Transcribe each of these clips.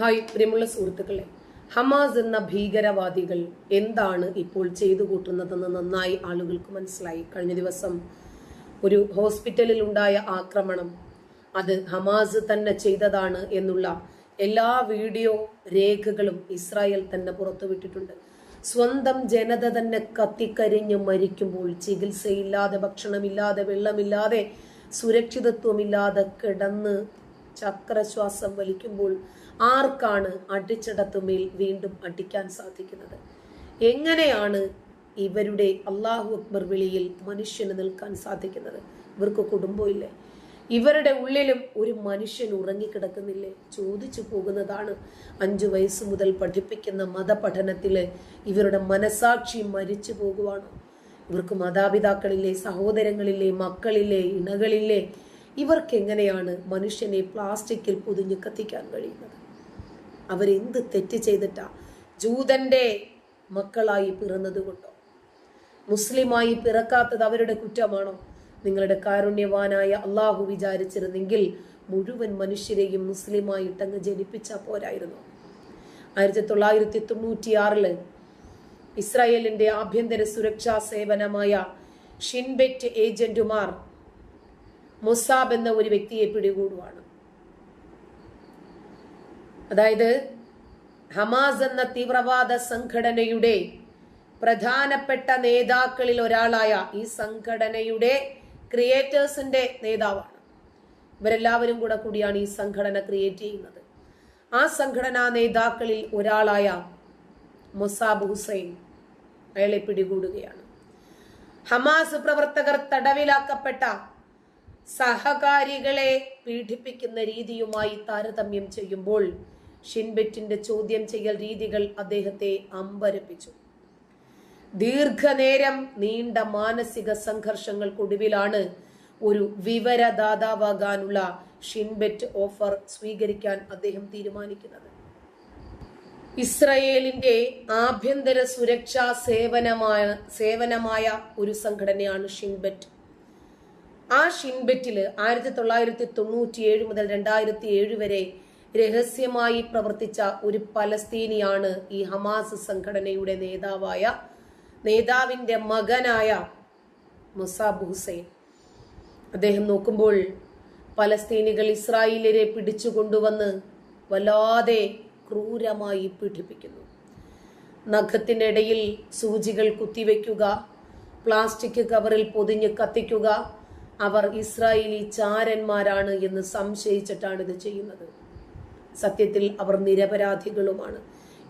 Hi പ്രിയമുള്ള സുഹൃത്തുക്കളെ. Hamas എന്ന ഭീകരവാദികൾ എന്താണ് ഇപ്പോൾ ചെയ്തു കൂട്ടുന്നതെന്ന് നന്നായി ആളുകൾക്ക് മനസ്സിലായി. കഴിഞ്ഞ ദിവസം ഒരു ഹോസ്പിറ്റലിൽ ഉണ്ടായ ആക്രമണം. അത് ഹമാസ് തന്നെ ചെയ്തതാണ് എന്നുള്ള എല്ലാ വീഡിയോ രേഖകളും ഇസ്രായേൽ തന്നെ പുറത്തുവിട്ടിട്ടുണ്ട്. സ്വന്തം ജനത തന്നെ കത്തിക്കരിഞ്ഞ് മരിക്കുമ്പോൾ ചികിത്സയില്ലാതെ ഭക്ഷണമില്ലാതെ വെള്ളമില്ലാതെ സുരക്ഷിതത്വമില്ലാതെ കിടന്ന് ചക്രശ്വാസം വലിക്കുമ്പോൾ ആർക്കാണ് അടിച്ചടത്തുമേൽ വീണ്ടും അടിക്കാൻ സാധിക്കുന്നത്? എങ്ങനെയാണ് ഇവരുടെ അള്ളാഹു അക്ബർ വിളിയിൽ മനുഷ്യന് നിൽക്കാൻ സാധിക്കുന്നത്? ഇവർക്ക് കുടുംബമില്ലേ ഇവരുടെ ഉള്ളിലും ഒരു മനുഷ്യൻ ഉറങ്ങിക്കിടക്കുന്നില്ലേ? ചോദിച്ചു പോകുന്നതാണ് അഞ്ചു വയസ്സ് മുതൽ പഠിപ്പിക്കുന്ന മതപഠനത്തിൽ ഇവരുടെ മനസാക്ഷി മരിച്ചു പോകുവാണ്? ഇവർക്ക് മാതാപിതാക്കളില്ലേ സഹോദരങ്ങളില്ലേ മക്കളില്ലേ ഇണകളില്ലേ? ഇവർക്കെങ്ങനെയാണ് മനുഷ്യനെ പ്ലാസ്റ്റിക്കിൽ പൊതിഞ്ഞ് കത്തിക്കാൻ കഴിയുന്നത്? അവരെന്ത് തെറ്റ് ചെയ്തിട്ടാ ജൂതന്റെ മക്കളായി പിറന്നത് കൊണ്ടോ? മുസ്ലിമായി പിറക്കാത്തത് അവരുടെ കുറ്റമാണോ? നിങ്ങളുടെ കാരുണ്യവാനായ അള്ളാഹു വിചാരിച്ചിരുന്നെങ്കിൽ മുഴുവൻ മനുഷ്യരെയും മുസ്ലിമായിട്ടങ്ങ് ജനിപ്പിച്ച പോരായിരുന്നു. ആയിരത്തി തൊള്ളായിരത്തി തൊണ്ണൂറ്റിയാറിൽ ഇസ്രായേലിന്റെ ആഭ്യന്തര സുരക്ഷാ സേവനമായ ഷിൻബെറ്റ് ഏജന്റുമാർ മൊസാബ് എന്ന ഒരു വ്യക്തിയെ പിടികൂടുവാണ്. അതായത് ഹമാസ് എന്ന തീവ്രവാദ സംഘടനയുടെ പ്രധാനപ്പെട്ട നേതാക്കളിൽ ഒരാളായ ഈ സംഘടനയുടെ ക്രിയേറ്റേഴ്സിന്റെ നേതാവാണ്. ഇവരെല്ലാവരും കൂടെ കൂടിയാണ് ഈ സംഘടന ക്രിയേറ്റ് ചെയ്യുന്നത്. ആ സംഘടനാ നേതാക്കളിൽ ഒരാളായ മൊസാബ് ഹുസൈൻ അയാളെ പിടികൂടുകയാണ്. ഹമാസ് പ്രവർത്തകർ തടവിലാക്കപ്പെട്ട സഹകാരികളെ പീഡിപ്പിക്കുന്ന രീതിയുമായി താരതമ്യം ചെയ്യുമ്പോൾ ഷിൻബെറ്റിന്റെ ചോദ്യം ചെയ്യൽ രീതികൾ അദ്ദേഹത്തെ അമ്പരപ്പിച്ചു. ദീർഘനേരം നീണ്ട മാനസിക സംഘർഷങ്ങൾക്കൊടുവിലാണ് ഒരു വിവരദാതാവാകാനുള്ള ഷിൻബെറ്റ് ഓഫർ സ്വീകരിക്കാൻ അദ്ദേഹം തീരുമാനിക്കുന്നത്. ഇസ്രയേലിന്റെ ആഭ്യന്തര സുരക്ഷാ സേവനമായ സേവനമായ ഒരു സംഘടനയാണ് ഷിൻബെറ്റ്. ആ ഷിൻബെറ്റിൽ ആയിരത്തി തൊള്ളായിരത്തി തൊണ്ണൂറ്റി ഏഴ് മുതൽ രണ്ടായിരത്തി ഏഴ് വരെ രഹസ്യമായി പ്രവർത്തിച്ച ഒരു പലസ്തീനിയാണ് ഈ ഹമാസ് സംഘടനയുടെ നേതാവായ നേതാവിന്റെ മകനായ മുസാബ് ഹുസൈൻ. അദ്ദേഹം നോക്കുമ്പോൾ പലസ്തീനികൾ ഇസ്രായേലിനെ പിടിച്ചുകൊണ്ടുവന്ന് വല്ലാതെ ക്രൂരമായി പീഡിപ്പിക്കുന്നു. നഖത്തിനിടയിൽ സൂചികൾ കുത്തിവെക്കുക പ്ലാസ്റ്റിക് കവറിൽ പൊതിഞ്ഞ് കത്തിക്കുക അവർ ഇസ്രായേലി ചാരന്മാരാണ് എന്ന് സംശയിച്ചിട്ടാണ് ഇത് ചെയ്യുന്നത്. സത്യത്തിൽ അവർ നിരപരാധികളുമാണ്.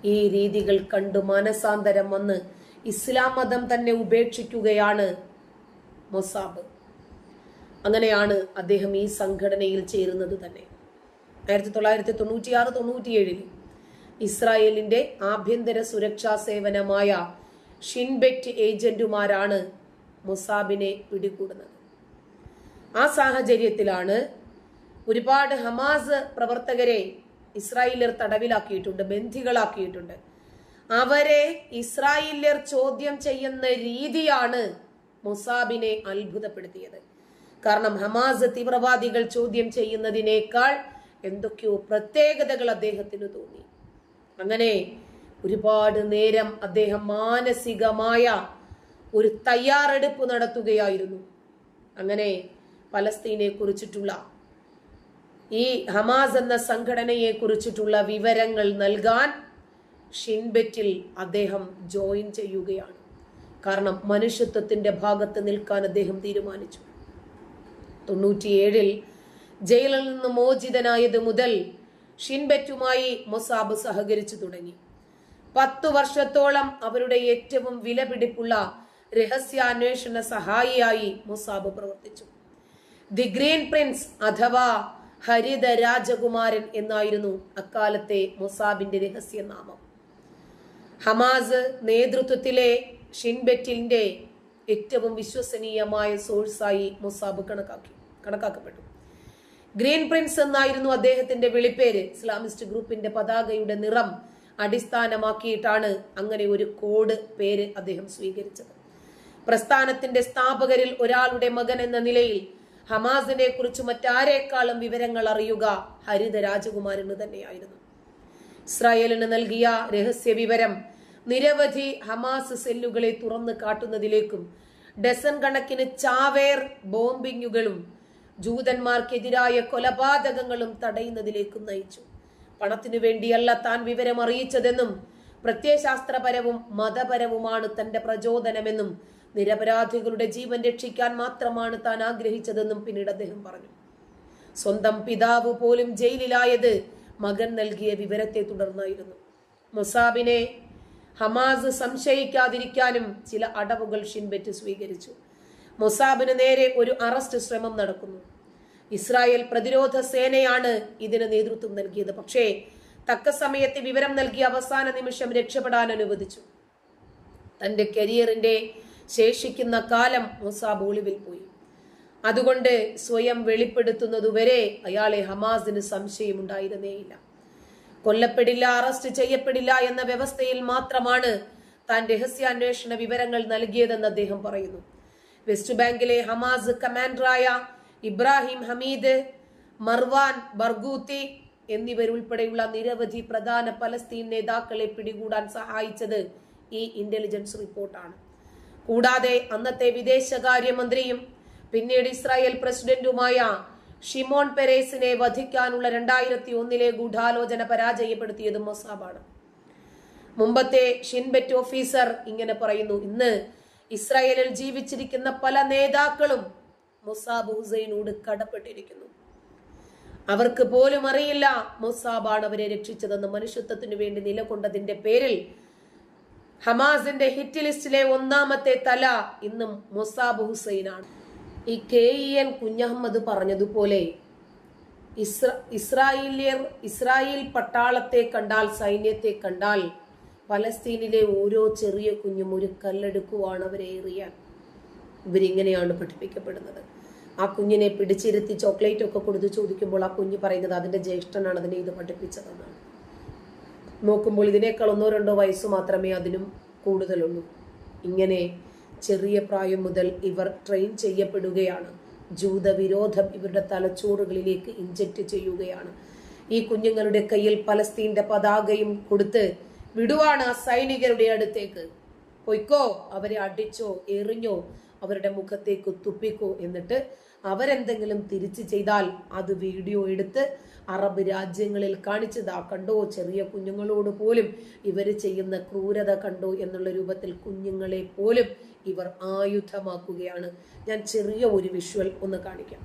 ഈ രീതികൾ കണ്ടു മനസാന്തരം വന്ന് ഇസ്ലാം മതം തന്നെ ഉപേക്ഷിക്കുകയാണ് മൊസാബ്. അങ്ങനെയാണ് അദ്ദേഹം ഈ സംഘടനയിൽ ചേരുന്നത് തന്നെ. ആയിരത്തി തൊള്ളായിരത്തി തൊണ്ണൂറ്റിയാറ് തൊണ്ണൂറ്റിയേഴിൽ ഇസ്രായേലിന്റെ ആഭ്യന്തര സുരക്ഷാ സേവനമായ ഷിൻബെറ്റ് ഏജന്റുമാരാണ് മൊസാബിനെ പിടികൂടുന്നത്. ആ സാഹചര്യത്തിലാണ് ഒരുപാട് ഹമാസ് പ്രവർത്തകരെ ഇസ്രായേലിയർ തടവിലാക്കിയിട്ടുണ്ട് ബന്ധികളാക്കിയിട്ടുണ്ട്. അവരെ ഇസ്രായേലിയർ ചോദ്യം ചെയ്യുന്ന രീതിയാണ് മൊസാബിനെ അത്ഭുതപ്പെടുത്തിയത്. കാരണം ഹമാസ് തീവ്രവാദികൾ ചോദ്യം ചെയ്യുന്നതിനേക്കാൾ എന്തൊക്കെയോ പ്രത്യേകതകൾ അദ്ദേഹത്തിന് തോന്നി. അങ്ങനെ ഒരുപാട് നേരം അദ്ദേഹം മാനസികമായ ഒരു തയ്യാറെടുപ്പ് നടത്തുകയായിരുന്നു. അങ്ങനെ പലസ്തീനെ കുറിച്ചിട്ടുള്ള ഈ ഹമാസ് എന്ന സംഘടനയെ കുറിച്ചിട്ടുള്ള വിവരങ്ങൾ നൽകാൻ ഷിൻബെറ്റിൽ അദ്ദേഹം ജോയിൻ ചെയ്യുകയാണ്. കാരണം മനുഷ്യത്വത്തിന്റെ ഭാഗത്ത് നിൽക്കാൻ അദ്ദേഹം തീരുമാനിച്ചു. തൊണ്ണൂറ്റിയേഴിൽ ജയിലിൽ നിന്ന് മോചിതനായത് മുതൽ ഷിൻബെറ്റുമായി മൊസാബ് സഹകരിച്ചു തുടങ്ങി. പത്തു വർഷത്തോളം അവരുടെ ഏറ്റവും വിലപിടിപ്പുള്ള രഹസ്യാന്വേഷണ സഹായിയായി മൊസാബ് പ്രവർത്തിച്ചു. ദി ഗ്രീൻ പ്രിൻസ് അഥവാ ഹരിത രാജകുമാരൻ എന്നായിരുന്നു അക്കാലത്തെ മൊസാബിന്റെ രഹസ്യനാമം. ഹമാസ് നേതൃത്വത്തിലെ ഷിൻബെറ്റിന്റെ ഏറ്റവും വിശ്വസനീയമായ സോഴ്സായി മൊസാബ് കണക്കാക്കി കണക്കാക്കപ്പെട്ടു. ഗ്രീൻ പ്രിൻസ് എന്നായിരുന്നു അദ്ദേഹത്തിന്റെ വിളിപ്പേര്. ഇസ്ലാമിസ്റ്റ് ഗ്രൂപ്പിന്റെ പതാകയുടെ നിറം അടിസ്ഥാനമാക്കിയിട്ടാണ് അങ്ങനെ ഒരു കോഡ് പേര് അദ്ദേഹം സ്വീകരിച്ചത്. പ്രസ്ഥാനത്തിന്റെ സ്ഥാപകരിൽ ഒരാളുടെ മകൻ എന്ന നിലയിൽ ഹമാസിനെ കുറിച്ച് മറ്റാരേക്കാളും വിവരങ്ങൾ അറിയുക ഹരിത രാജകുമാരന് തന്നെയായിരുന്നു. ഇസ്രായേലിന് നൽകിയ രഹസ്യ വിവരം നിരവധി ഹമാസ് സെല്ലുകളെ തുറന്നു കാട്ടുന്നതിലേക്കും ഡസൻ കണക്കിന് ചാവേർ ബോംബിങ്ങുകളും ജൂതന്മാർക്കെതിരായ കൊലപാതകങ്ങളും തടയുന്നതിലേക്കും നയിച്ചു. പണത്തിനു വേണ്ടിയല്ല താൻ വിവരം അറിയിച്ചതെന്നും പ്രത്യയശാസ്ത്രപരവും മതപരവുമാണ് തന്റെ പ്രചോദനമെന്നും നിരപരാധികളുടെ ജീവൻ രക്ഷിക്കാൻ മാത്രമാണ് താൻ ആഗ്രഹിച്ചതെന്നും പിന്നീട് അദ്ദേഹം പറഞ്ഞു. സ്വന്തം പിതാവ് പോലും ജയിലിലായത് മകൻ നൽകിയ വിവരത്തെ തുടർന്നായിരുന്നു. മൊസാബിനെ ഹമാസ് സംശയിക്കാതിരിക്കാനും ചില അടവുകൾ ഷിൻബെറ്റ് സ്വീകരിച്ചു. മൊസാബിന് നേരെ ഒരു അറസ്റ്റ് ശ്രമം നടക്കുന്നു. ഇസ്രായേൽ പ്രതിരോധ സേനയാണ് ഇതിന് നേതൃത്വം നൽകിയത്. പക്ഷേ തക്ക സമയത്ത് വിവരം നൽകി അവസാന നിമിഷം രക്ഷപ്പെടാൻ അനുവദിച്ചു. തന്റെ കരിയറിന്റെ ശേഷിക്കുന്ന കാലം മൊസാബ് ഒളിവിൽ പോയി. അതുകൊണ്ട് സ്വയം വെളിപ്പെടുത്തുന്നതുവരെ അയാളെ ഹമാസിന് സംശയമുണ്ടായിരുന്നേയില്ല കൊല്ലപ്പെടില്ല അറസ്റ്റ് ചെയ്യപ്പെടില്ല എന്ന വ്യവസ്ഥയിൽ മാത്രമാണ് താൻ രഹസ്യാന്വേഷണ വിവരങ്ങൾ നൽകിയതെന്ന് അദ്ദേഹം പറയുന്നു. വെസ്റ്റ് ബാങ്കിലെ ഹമാസ് കമാൻഡറായ ഇബ്രാഹിം ഹമീദ് മർവാൻ ബർഗൂത്തി എന്നിവരുൾപ്പെടെയുള്ള നിരവധി പ്രധാന പലസ്തീൻ നേതാക്കളെ പിടികൂടാൻ സഹായിച്ചത് ഈ ഇന്റലിജൻസ് റിപ്പോർട്ടാണ് കൂടാതെ അന്നത്തെ വിദേശകാര്യമന്ത്രിയും പിന്നീട് ഇസ്രായേൽ പ്രസിഡന്റുമായ ഷിമോൺ പെരേസിനെ വധിക്കാനുള്ള രണ്ടായിരത്തി ഒന്നിലെ ഗൂഢാലോചന പരാജയപ്പെടുത്തിയത് മൊസാബാണ്. മുമ്പത്തെ ഷിൻബെറ്റ് ഓഫീസർ ഇങ്ങനെ പറയുന്നു ഇന്ന് ഇസ്രായേലിൽ ജീവിച്ചിരിക്കുന്ന പല നേതാക്കളും മൊസാബ് ഹുസൈനോട് കടപ്പെട്ടിരിക്കുന്നു. അവർക്ക് പോലും അറിയില്ല മൊസാബാണ് അവരെ രക്ഷിച്ചതെന്ന് മനുഷ്യത്വത്തിനു വേണ്ടി നിലകൊണ്ടതിന്റെ പേരിൽ ഹമാസിന്റെ ഹിറ്റ് ലിസ്റ്റിലെ ഒന്നാമത്തെ തല ഇന്നും മൊസാബ് ഹുസൈനാണ്. ഈ കെ ഇ എൻ കുഞ്ഞഹമ്മദ് പറഞ്ഞതുപോലെ ഇസ്ര ഇസ്രായേലിയർ ഇസ്രായേൽ പട്ടാളത്തെ കണ്ടാൽ സൈന്യത്തെ കണ്ടാൽ പലസ്തീനിലെ ഓരോ ചെറിയ കുഞ്ഞും ഒരു കല്ലെടുക്കുവാണ് അവരെ എറിയാൻ. ഇവരിങ്ങനെയാണ് പഠിപ്പിക്കപ്പെടുന്നത്. ആ കുഞ്ഞിനെ പിടിച്ചിരുത്തി ചോക്ലേറ്റ് ഒക്കെ കൊടുത്ത് ചോദിക്കുമ്പോൾ ആ കുഞ്ഞ് പറയുന്നത് അതിന്റെ ജ്യേഷ്ഠനാണ് അതിനെ ഇത് പഠിപ്പിച്ചതെന്നാണ്. നോക്കുമ്പോൾ ഇതിനേക്കാൾ ഒന്നോ രണ്ടോ വയസ്സ് മാത്രമേ അതിനും കൂടുതലുള്ളൂ. ഇങ്ങനെ ചെറിയ പ്രായം മുതൽ ഇവർ ട്രെയിൻ ചെയ്യപ്പെടുകയാണ്. ജൂതവിരോധം ഇവരുടെ തലച്ചോറുകളിലേക്ക് ഇഞ്ചക്റ്റ് ചെയ്യുകയാണ്. ഈ കുഞ്ഞുങ്ങളുടെ കയ്യിൽ പലസ്തീന്റെ പതാകയും കൊടുത്ത് വിടുവാണ് ആ സൈനികരുടെ അടുത്തേക്ക്. പൊയ്ക്കോ അവരെ അടിച്ചോ എറിഞ്ഞോ അവരുടെ മുഖത്തേക്ക് തുപ്പിക്കോ എന്നിട്ട് അവരെന്തെങ്കിലും തിരിച്ചു ചെയ്താൽ അത് വീഡിയോ എടുത്ത് അറബ് രാജ്യങ്ങളിൽ കാണിച്ചതാ കണ്ടോ ചെറിയ കുഞ്ഞുങ്ങളോട് പോലും ഇവർ ചെയ്യുന്ന ക്രൂരത കണ്ടോ എന്നുള്ള രൂപത്തിൽ കുഞ്ഞുങ്ങളെ പോലും ഇവർ ആയുധമാക്കുകയാണ് ഞാൻ ചെറിയ ഒരു വിഷ്വൽ ഒന്ന് കാണിക്കാം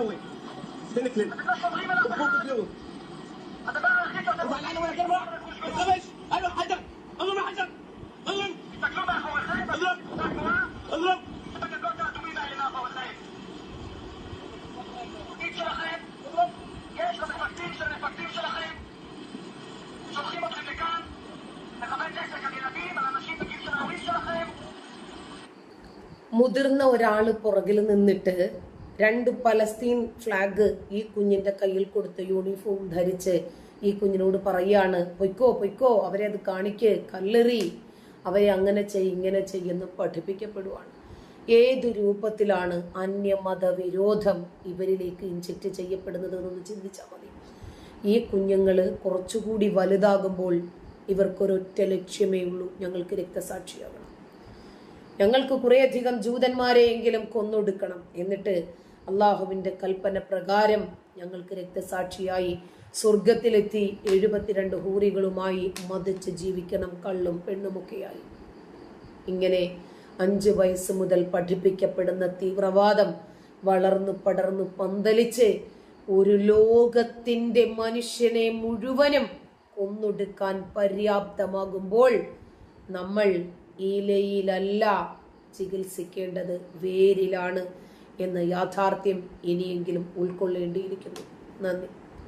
هالدنيا وانت شو بتسوي؟ تنكلم اخوك اليوم وبعدين ولا كلمه خمس ايوه حجر اضرب يا حجر اضرب اضرب اضرب שולחים אתכם לכאן, מכוון נשק על ילדים, על אנשים בגיל של ההורים שלכם, മുതിർന്ന ഒരാൾ പുറകിൽ നിന്നിട്ട് രണ്ട് പലസ്തീൻ ഫ്ലാഗ് ഈ കുഞ്ഞിന്റെ കയ്യിൽ കൊടുത്ത് യൂണിഫോം ധരിച്ച് ഈ കുഞ്ഞിനോട് പറയാണ് പൊയ്ക്കോ പൊയ്ക്കോ അവരെ അത് കാണിക്ക് കല്ലെറി. അവരെ അങ്ങനെ ചെയ് ഇങ്ങനെ ചെയ്യുന്നു പഠിപ്പിക്കപ്പെടുവാണ്. ഏത് രൂപത്തിലാണ് അന്യമത വിരോധം ഇവരിലേക്ക് ഇൻജക്റ്റ് ചെയ്യപ്പെടുന്നത് എന്നൊന്ന് ചിന്തിച്ചാൽ മതി. ഈ കുഞ്ഞുങ്ങൾ കുറച്ചുകൂടി വലുതാകുമ്പോൾ ഇവർക്കൊരൊറ്റ ലക്ഷ്യമേ ഉള്ളൂ ഞങ്ങൾക്ക് രക്തസാക്ഷിയാകണം ഞങ്ങൾക്ക് കുറേയധികം ജൂതന്മാരെയെങ്കിലും കൊന്നൊടുക്കണം. എന്നിട്ട് അള്ളാഹുവിന്റെ കൽപ്പന പ്രകാരം ഞങ്ങൾക്ക് രക്തസാക്ഷിയായി സ്വർഗത്തിലെത്തി എഴുപത്തിരണ്ട് ഹൂറികളുമായി മതിച്ച് ജീവിക്കണം കള്ളും പെണ്ണുമൊക്കെയായി. ഇങ്ങനെ അഞ്ച് വയസ്സ് മുതൽ പഠിപ്പിക്കപ്പെടുന്ന തീവ്രവാദം വളർന്നു പടർന്നു പന്തലിച്ച് ഒരു ലോകത്തിന്റെ മനുഷ്യനെ മുഴുവനും കൊന്നൊടുക്കാൻ പര്യാപ്തമാകുമ്പോൾ നമ്മൾ ഈലയിലല്ല ചികിത്സിക്കേണ്ടത് വേരിലാണ്. എന്ന യാഥാർത്ഥ്യം ഇനിയെങ്കിലും ഉൾക്കൊള്ളേണ്ടിയിരിക്കുന്നു. നന്ദി.